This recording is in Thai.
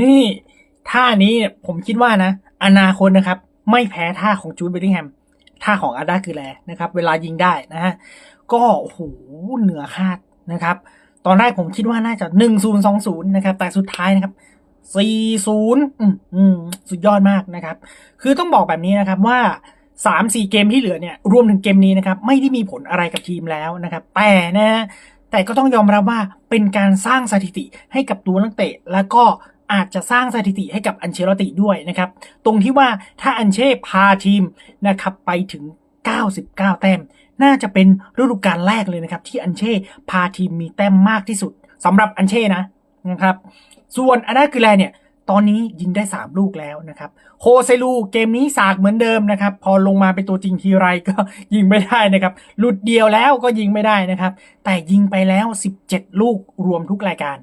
นี่ท่านี้ผมคิดว่านะ อนาคตนะครับ ไม่แพ้ท่าของจูดเบลลิงแฮมท่าของอาดาคือแลนะครับ เวลายิงได้นะฮะก็โอ้โหเหนือคาดนะครับ ตอนแรกผมคิดว่าน่าจะหนึ่งศูนย์สองศูนย์นะครับ แต่สุดท้ายนะครับสี่ศูนย์อืมสุดยอดมากนะครับ คือต้องบอกแบบนี้นะครับว่าสามสี่เกมที่เหลือเนี่ย รวมถึงเกมนี้นะครับ ไม่ได้มีผลอะไรกับทีมแล้วนะครับ แต่นะแต่ก็ต้องยอมรับว่าเป็นการสร้างสถิติให้กับตัวนักเตะ แล้วก็ อาจจะสร้างสถิติให้กับอันเชลติด้วยนะครับ ตรงที่ว่าถ้าอันเช่พาทีมนะครับไปถึง 99 แต้ม น่าจะเป็นฤดูกาลแรกเลยนะครับ ที่อันเช่พาทีมมีแต้มมากที่สุดสำหรับอันเช่นะนะครับ ส่วนอนาคือแลเนี่ยตอนนี้ยิงได้ 3 ลูกแล้วนะครับโฮเซลูเกมนี้สากเหมือนเดิมนะครับ พอลงมาเป็นตัวจริงทีไรก็ยิงไม่ได้นะครับ หลุดเดียวแล้วก็ยิงไม่ได้นะครับ แต่ยิงไปแล้ว 17 ลูกรวมทุกรายการ